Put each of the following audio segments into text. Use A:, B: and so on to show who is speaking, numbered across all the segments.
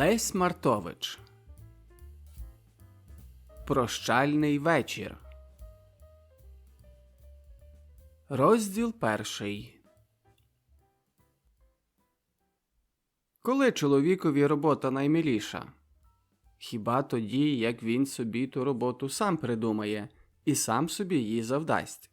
A: Лесь Мартович Прощальний вечір. Розділ перший. Коли чоловікові робота наймиліша? Хіба тоді, як він собі ту роботу сам придумає і сам собі її завдасть?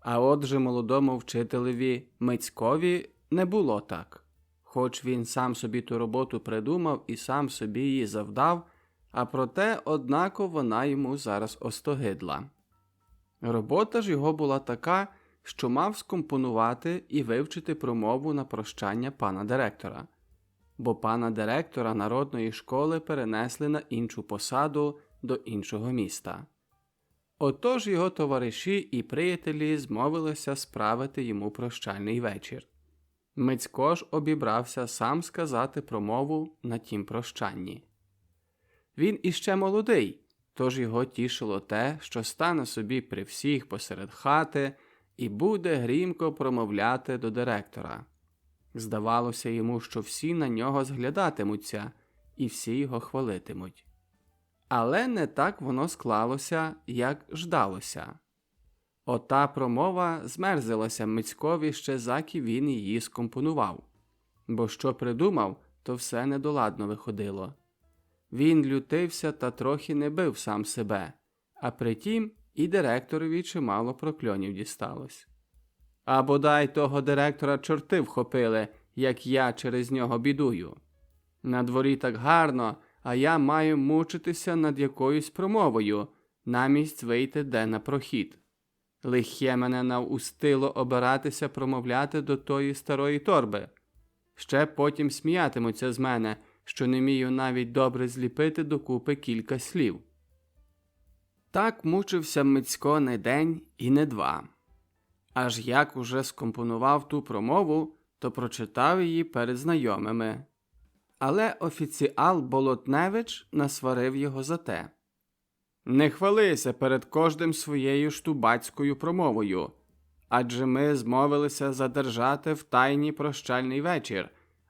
A: А отже молодому вчителеві Мицькові не було так. Хоч він сам собі ту роботу придумав і сам собі її завдав, а проте, однако, вона йому зараз остогидла. Робота ж його була така, що мав скомпонувати і вивчити промову на прощання пана директора, бо пана директора народної школи перенесли на іншу посаду до іншого міста. Отож його товариші і приятелі змовилися справити йому прощальний вечір. Мицько ж обібрався сам сказати промову на тім прощанні. Він іще молодий, тож його тішило те, що стане собі при всіх посеред хати і буде грімко промовляти до директора. Здавалося йому, що всі на нього зглядатимуться і всі його хвалитимуть. Але не так воно склалося, як ждалося. Ота промова змерзилася Мицькові ще заки він її скомпонував, бо що придумав, то все недоладно виходило. Він лютився та трохи не бив сам себе, а притім і директорові чимало прокльонів дісталось. А бодай того директора чорти вхопили, як я через нього бідую. На дворі так гарно, а я маю мучитися над якоюсь промовою, намість вийти де на прохід. Лихє мене навустило обиратися промовляти до тої старої торби. Ще потім сміятимуться з мене, що не вмію навіть добре зліпити докупи кілька слів. Так мучився Мицько не день і не два. Аж як уже скомпонував ту промову, то прочитав її перед знайомими. Але офіціал Болотневич насварив його за те. Не хвалися перед кожним своєю штубацькою промовою, адже ми змовилися задержати в тайні прощальний вечір,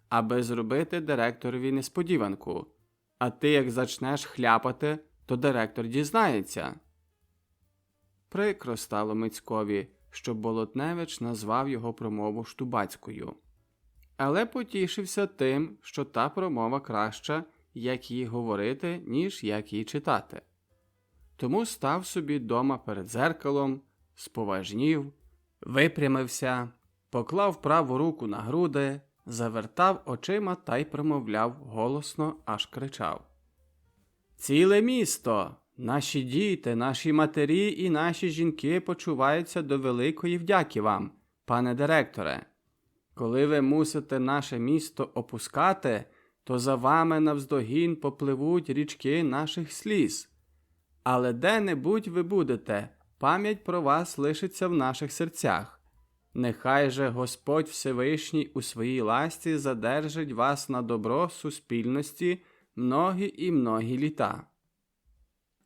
A: аби зробити директорові несподіванку. А ти, як зачнеш хляпати, то директор дізнається. Прикро стало Мицькові, що Болотневич назвав його промову штубацькою. Але потішився тим, що та промова краща, як її говорити, ніж як її читати. Тому став собі дома перед зеркалом, споважнів, випрямився, поклав праву руку на груди, завертав очима та й промовляв голосно, аж кричав. Ціле місто, наші діти, наші матері і наші жінки почуваються до великої вдяки вам, пане директоре. Коли ви мусите наше місто опускати, то за вами навздогін попливуть річки наших сліз. Але де-небудь ви будете, пам'ять про вас лишиться в наших серцях. Нехай же Господь Всевишній у своїй ласті задержить вас на добро суспільності многі і многі літа.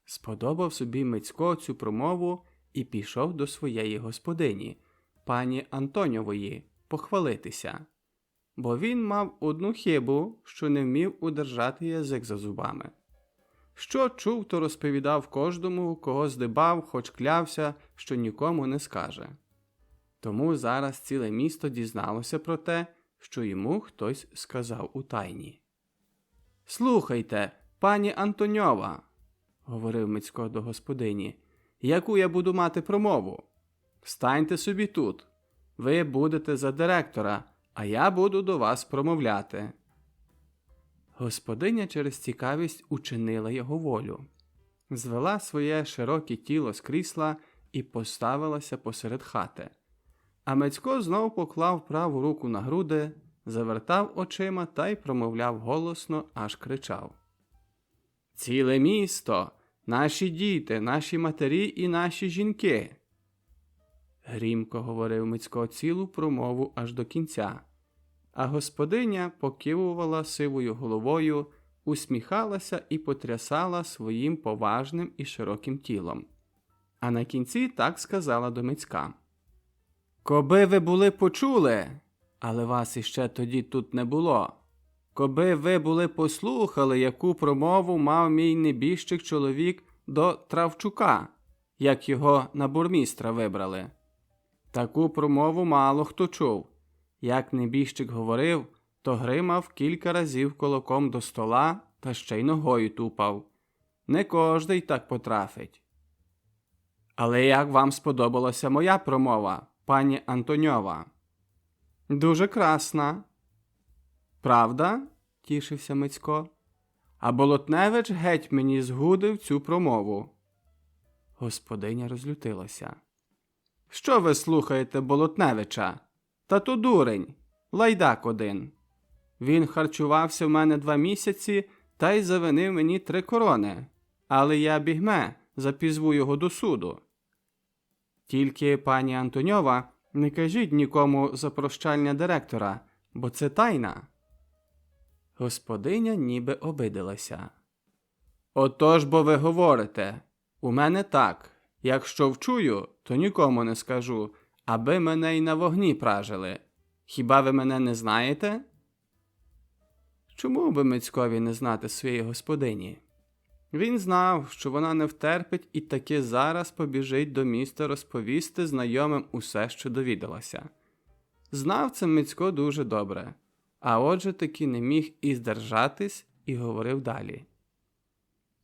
A: Сподобав собі Мицько цю промову і пішов до своєї господині, пані Антоньової, похвалитися. Бо він мав одну хибу, що не вмів удержати язик за зубами. Що чув, то розповідав кожному, кого здибав, хоч клявся, що нікому не скаже. Тому зараз ціле місто дізналося про те, що йому хтось сказав у тайні. Слухайте, пані Антоньова, говорив Мицько до господині, яку я буду мати промову. Станьте собі тут. Ви будете за директора, а я буду до вас промовляти. Господиня через цікавість учинила його волю, звела своє широке тіло з крісла і поставилася посеред хати. А Мецько знов поклав праву руку на груди, завертав очима та й промовляв голосно, аж кричав: Ціле місто, наші діти, наші матері і наші жінки. Грімко говорив Мицько цілу промову аж до кінця а господиня покивувала сивою головою, усміхалася і потрясала своїм поважним і широким тілом. А на кінці так сказала до Мицька Коби ви були почули, але вас іще тоді тут не було. Коби ви були послухали, яку промову мав мій небіжчик чоловік до Травчука, як його на бурмістра вибрали. Таку промову мало хто чув. Як небіжчик говорив, то гримав кілька разів колоком до стола та ще й ногою тупав. Не кожний так потрафить. Але як вам сподобалася моя промова, пані Антоньова? Дуже красна. Правда? тішився Мицько. А Болотневич геть мені згудив цю промову. Господиня розлютилася. Що ви слухаєте Болотневича? Та то дурень, лайдак один. Він харчувався в мене два місяці та й завинив мені три корони, але я бігме, запізву його до суду. Тільки, пані Антоньова, не кажіть нікому за прощання директора, бо це тайна. Господиня ніби обидилася. Отож бо ви говорите, у мене так. Якщо вчую, то нікому не скажу, аби мене й на вогні пражили. Хіба ви мене не знаєте? Чому би Мицькові не знати своєї господині? Він знав, що вона не втерпить і таки зараз побіжить до міста розповісти знайомим усе, що довідалася. Знав це Мицько дуже добре, а отже таки не міг і здержатись і говорив далі.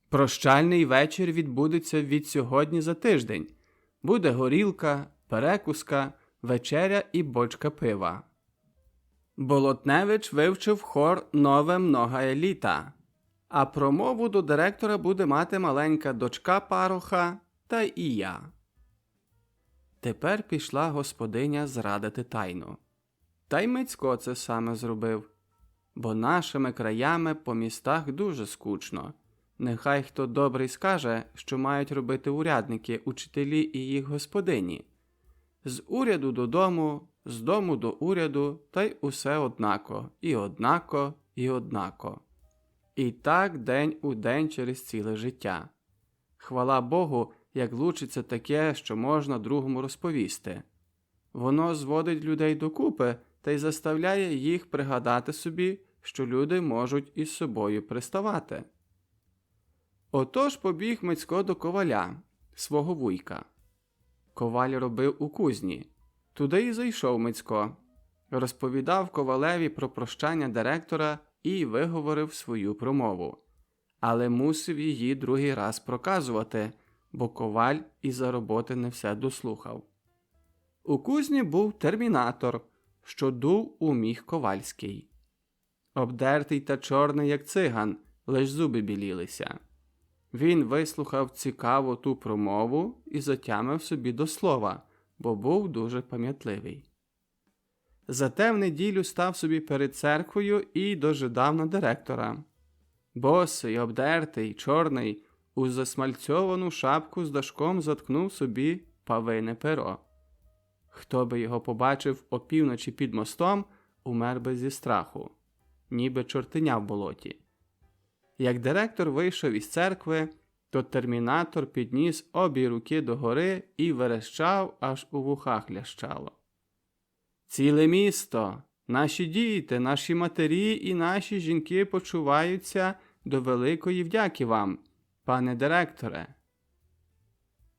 A: Прощальний вечір відбудеться від сьогодні за тиждень. Буде горілка, перекуска, вечеря і бочка пива. Болотневич вивчив хор нове многая літа, а промову до директора буде мати маленька дочка пароха та і я. Тепер пішла господиня зрадити тайну. Та й Мицько це саме зробив, бо нашими краями по містах дуже скучно. Нехай хто добрий скаже, що мають робити урядники, учителі і їх господині. З уряду додому, з дому до уряду, та й усе однако, і однако, і однако. І так день у день через ціле життя. Хвала Богу, як лучиться таке, що можна другому розповісти. Воно зводить людей докупи та й заставляє їх пригадати собі, що люди можуть із собою приставати. Отож побіг Мицько до коваля, свого вуйка. Коваль робив у кузні. Туди й зайшов Мицько, розповідав ковалеві про прощання директора і виговорив свою промову, але мусив її другий раз проказувати, бо коваль і за роботи не все дослухав. У кузні був термінатор, що дув у міг ковальський. Обдертий та чорний, як циган, лиш зуби білілися. Він вислухав цікаву ту промову і затямив собі до слова, бо був дуже пам'ятливий. Зате в неділю став собі перед церквою і дожидав на директора. Босий, обдертий, чорний, у засмальцьовану шапку з дашком заткнув собі павине перо. Хто би його побачив опівночі під мостом, умер би зі страху, ніби чортеня в болоті. Як директор вийшов із церкви, то термінатор підніс обі руки догори і верещав, аж у вухах лящало. Ціле місто, наші діти, наші матері і наші жінки почуваються до великої вдяки вам, пане директоре.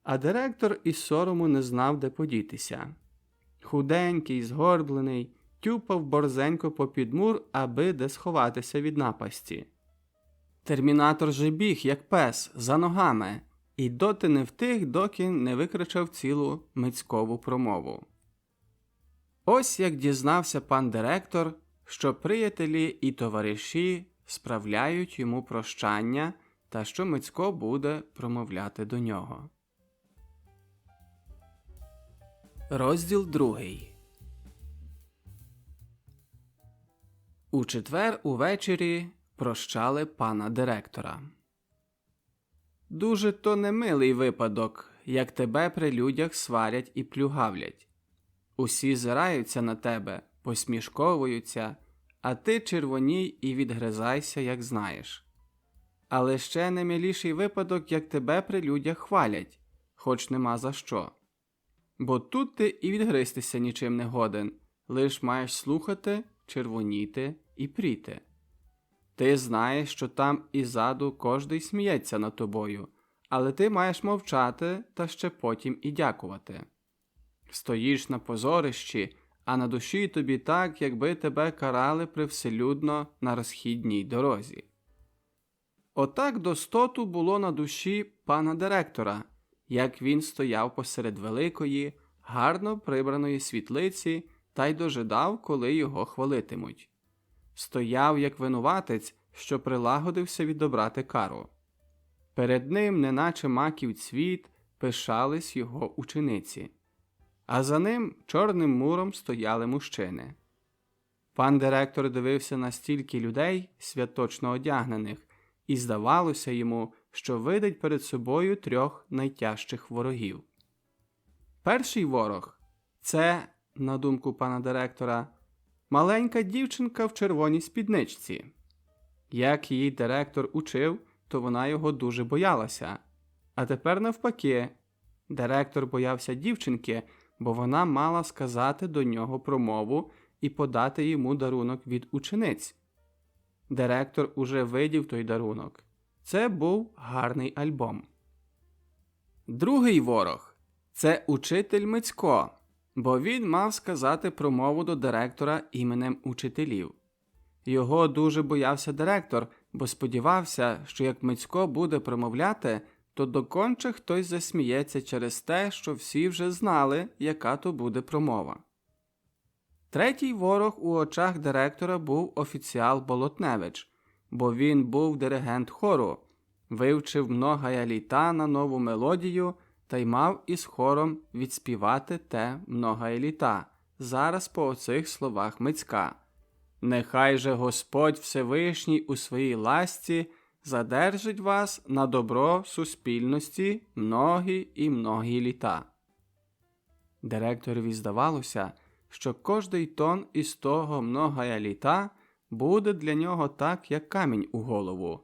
A: А директор із сорому не знав, де подітися. Худенький, згорблений, тюпав борзенько попід мур, аби де сховатися від напасті. Термінатор же біг, як пес, за ногами, і доти не втих, доки не викричав цілу мицькову промову. Ось як дізнався пан директор, що приятелі і товариші справляють йому прощання та що Мицько буде промовляти до нього. Розділ другий. У четвер увечері прощали пана директора. Дуже то немилий випадок, як тебе при людях сварять і плюгавлять. Усі зираються на тебе, посмішковуються, а ти червоній і відгризайся, як знаєш. Але ще не миліший випадок, як тебе при людях хвалять, хоч нема за що. Бо тут ти і відгристися нічим не годен, лиш маєш слухати, червоніти і пріти. Ти знаєш, що там ізаду кожний сміється над тобою, але ти маєш мовчати та ще потім і дякувати. Стоїш на позорищі, а на душі тобі так, якби тебе карали привселюдно на розхідній дорозі. Отак достоту було на душі пана директора, як він стояв посеред великої, гарно прибраної світлиці та й дожидав, коли його хвалитимуть. Стояв як винуватець, що прилагодився відобрати кару. Перед ним, неначе маків цвіт, пишались його учениці, а за ним чорним муром стояли мужчини. Пан директор дивився на стільки людей, святочно одягнених, і здавалося йому, що видить перед собою трьох найтяжчих ворогів. Перший ворог це, на думку пана директора, маленька дівчинка в червоній спідничці. Як її директор учив, то вона його дуже боялася. А тепер, навпаки, директор боявся дівчинки, бо вона мала сказати до нього промову і подати йому дарунок від учениць. Директор уже видів той дарунок. Це був гарний альбом. Другий ворог це учитель Мицько, бо він мав сказати промову до директора іменем учителів. Його дуже боявся директор, бо сподівався, що як Мицько буде промовляти, то доконче хтось засміється через те, що всі вже знали, яка то буде промова. Третій ворог у очах директора був офіціал Болотневич, бо він був диригент хору, вивчив многая літа на нову мелодію та й мав із хором відспівати те многая літа, зараз по оцих словах Мицька. Нехай же Господь Всевишній у своїй ласці задержить вас на добро суспільності многі і многі літа. Директорові здавалося, що кожний тон із того многая літа буде для нього так, як камінь у голову,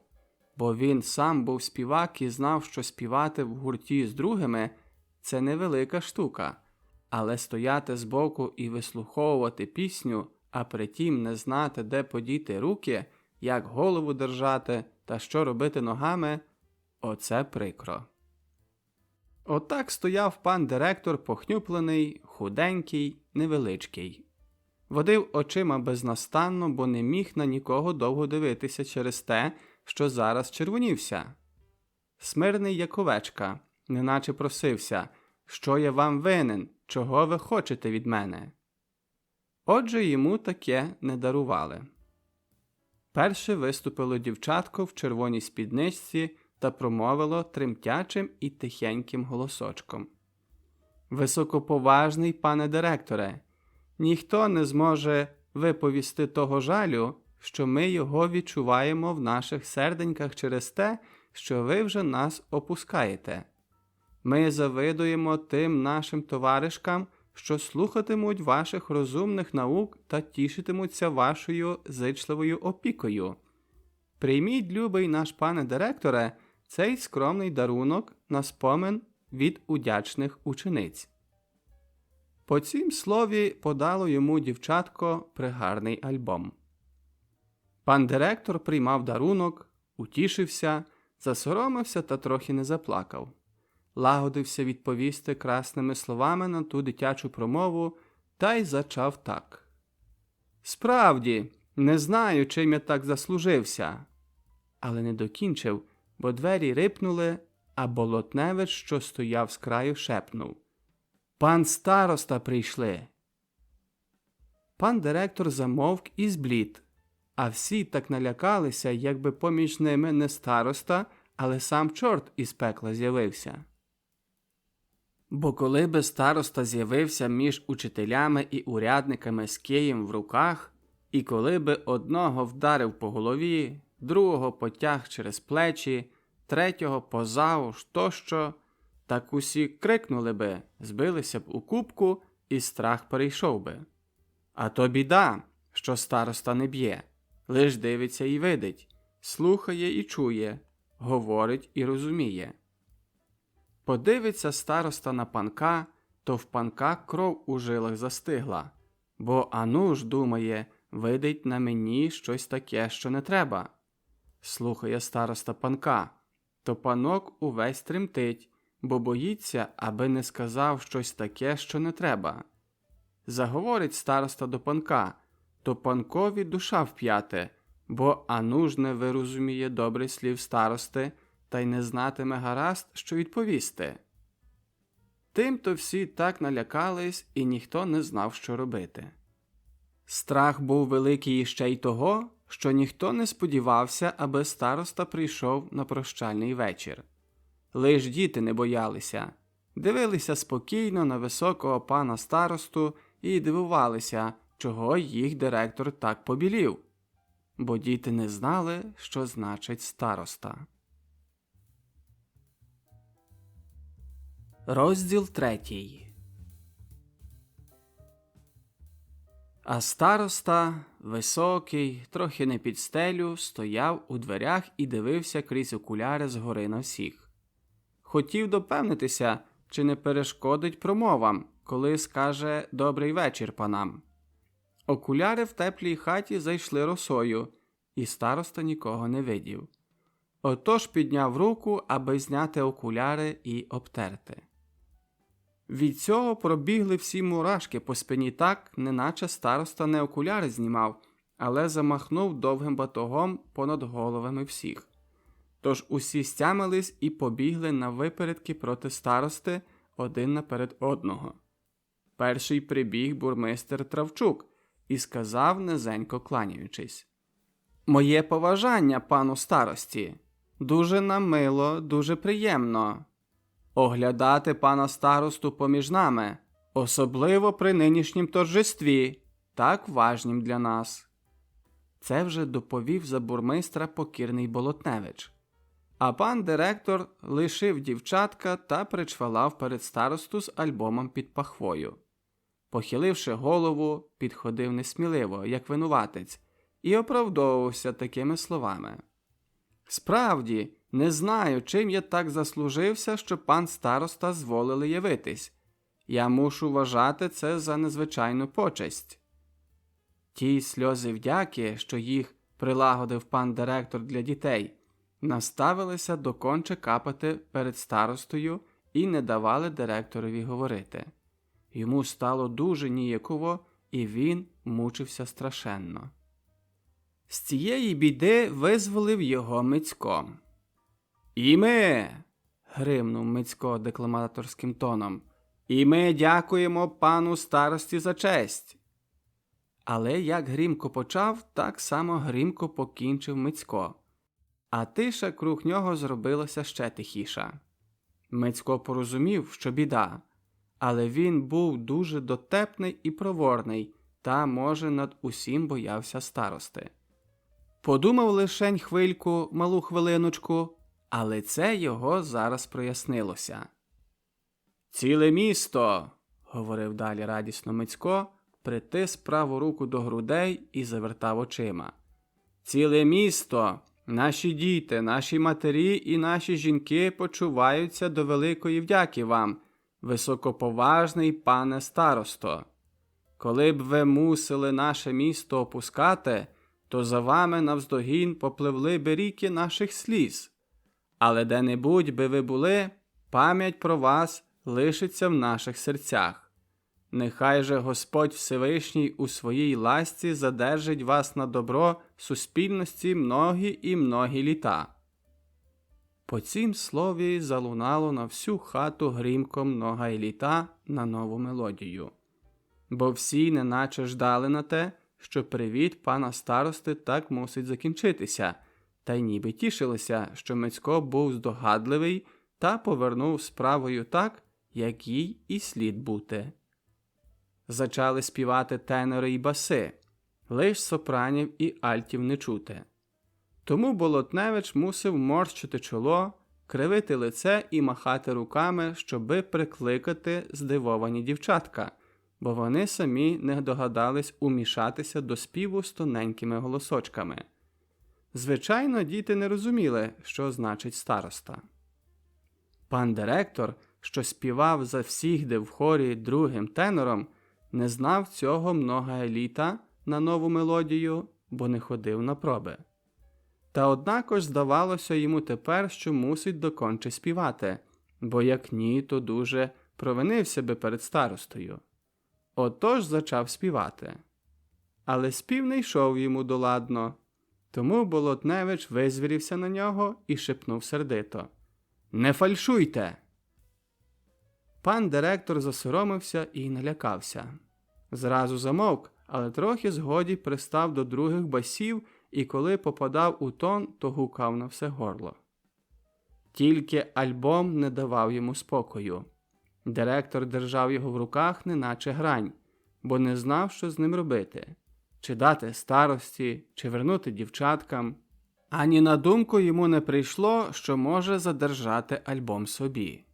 A: бо він сам був співак і знав, що співати в гурті з другими це невелика штука, але стояти збоку і вислуховувати пісню, а притім не знати, де подіти руки, як голову держати та що робити ногами оце прикро. Отак стояв пан директор похнюплений, худенький, невеличкий. Водив очима безнастанно, бо не міг на нікого довго дивитися через те, що зараз червонівся. Смирний як овечка, неначе просився, що я вам винен, чого ви хочете від мене. Отже йому таке не дарували. Перше виступило дівчатко в червоній спідничці та промовило тремтячим і тихеньким голосочком. Високоповажний пане директоре, ніхто не зможе виповісти того жалю, що ми його відчуваємо в наших серденьках через те, що ви вже нас опускаєте. Ми завидуємо тим нашим товаришкам, що слухатимуть ваших розумних наук та тішитимуться вашою зичливою опікою. Прийміть, любий наш пане директоре, цей скромний дарунок на спомин від удячних учениць. По цім слові подало йому дівчатко пригарний альбом. Пан директор приймав дарунок, утішився, засоромився та трохи не заплакав. Лагодився відповісти красними словами на ту дитячу промову та й зачав так. Справді, не знаю, чим я так заслужився. Але не докінчив, бо двері рипнули, а болотневич, що стояв з краю, шепнув Пан староста прийшли. Пан директор замовк і зблід, а всі так налякалися, якби поміж ними не староста, але сам чорт із пекла з'явився. Бо коли би староста з'явився між учителями і урядниками з києм в руках, і коли би одного вдарив по голові, другого потяг через плечі, третього позауш тощо, так усі крикнули би, збилися б у кубку, і страх перейшов би. А то біда, що староста не б'є, лиш дивиться і видить, слухає і чує, говорить і розуміє. Подивиться староста на панка, то в панка кров у жилах застигла, бо ану ж думає, видить на мені щось таке, що не треба, слухає староста панка, то панок увесь тремтить, бо боїться, аби не сказав щось таке, що не треба. Заговорить староста до панка, то панкові душа вп'яте, бо ану ж не вирозуміє добрий слів старости та й не знатиме гаразд, що відповісти. Тим-то всі так налякались, і ніхто не знав, що робити. Страх був великий іще й того, що ніхто не сподівався, аби староста прийшов на прощальний вечір. Лиш діти не боялися, дивилися спокійно на високого пана старосту і дивувалися, чого їх директор так побілів, бо діти не знали, що значить староста. Розділ третій. А староста, високий, трохи не під стелю, стояв у дверях і дивився крізь окуляри згори на всіх. Хотів допевнитися, чи не перешкодить промовам, коли скаже Добрий вечір панам. Окуляри в теплій хаті зайшли росою, і староста нікого не видів. Отож підняв руку, аби зняти окуляри і обтерти. Від цього пробігли всі мурашки по спині так, неначе староста не окуляри знімав, але замахнув довгим батогом понад головами всіх. Тож усі стямились і побігли на випередки проти старости один наперед одного. Перший прибіг бурмистер Травчук і сказав, низенько кланяючись Моє поважання, пану старості. Дуже нам мило, дуже приємно оглядати пана старосту поміж нами, особливо при нинішнім торжестві, так важнім для нас. Це вже доповів за бурмистра покірний Болотневич. А пан директор лишив дівчатка та причвалав перед старосту з альбомом під пахвою. Похиливши голову, підходив несміливо, як винуватець, і оправдовувався такими словами. Справді, не знаю, чим я так заслужився, що пан староста зволили явитись. Я мушу вважати це за незвичайну почесть. Ті сльози вдяки, що їх прилагодив пан директор для дітей, наставилися доконче капати перед старостою і не давали директорові говорити. Йому стало дуже ніяково, і він мучився страшенно. З цієї біди визволив його Мицько. Ми. гримнув Мицько декламаторським тоном. І ми дякуємо пану старості за честь. Але як грімко почав, так само грімко покінчив Мицько, а тиша круг нього зробилася ще тихіша. Мицько порозумів, що біда, але він був дуже дотепний і проворний, та, може, над усім боявся старости. Подумав лишень хвильку, малу хвилиночку, але це його зараз прояснилося. Ціле місто, говорив далі радісно Мицько, притис праву руку до грудей і завертав очима. Ціле місто, наші діти, наші матері і наші жінки почуваються до великої вдяки вам, високоповажний пане старосто. Коли б ви мусили наше місто опускати, то за вами навздогін попливли би ріки наших сліз. Але де-небудь би ви були, пам'ять про вас лишиться в наших серцях. Нехай же Господь Всевишній у своїй ласці задержить вас на добро суспільності многі і многі літа. По цім слові залунало на всю хату грімко много й літа на нову мелодію, бо всі неначе ждали на те, що привіт пана старости так мусить закінчитися, та й ніби тішилися, що Мицько був здогадливий та повернув справою так, як їй і слід бути. Зачали співати тенори й баси, лиш сопранів і альтів не чути. Тому Болотневич мусив морщити чоло, кривити лице і махати руками, щоби прикликати здивовані дівчатка, бо вони самі не догадались умішатися до співу з тоненькими голосочками. Звичайно, діти не розуміли, що значить староста. Пан директор, що співав за всіх де в хорі другим тенором, не знав цього много літа на нову мелодію, бо не ходив на проби. Та однако ж здавалося йому тепер, що мусить доконче співати, бо як ні, то дуже провинився би перед старостою. Отож зачав співати. Але спів не йшов йому доладно, тому Болотневич визвірівся на нього і шепнув сердито Не фальшуйте. Пан директор засоромився і налякався. Зразу замовк, але трохи згоді пристав до других басів і коли попадав у тон, то гукав на все горло. Тільки альбом не давав йому спокою. Директор держав його в руках, неначе грань, бо не знав, що з ним робити чи дати старості, чи вернути дівчаткам. Ані на думку йому не прийшло, що може задержати альбом собі.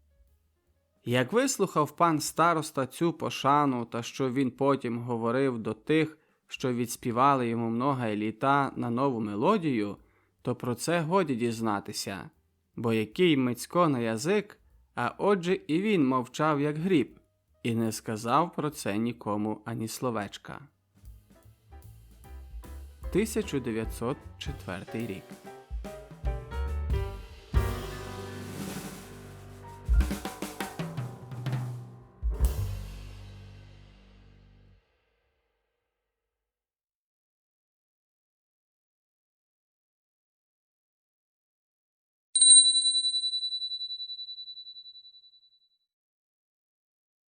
A: Як вислухав пан староста цю пошану та що він потім говорив до тих, що відспівали йому много літа на нову мелодію, то про це годі дізнатися, бо який Мицько на язик, а отже і він мовчав як гріб, і не сказав про це нікому ані словечка. 1904 рік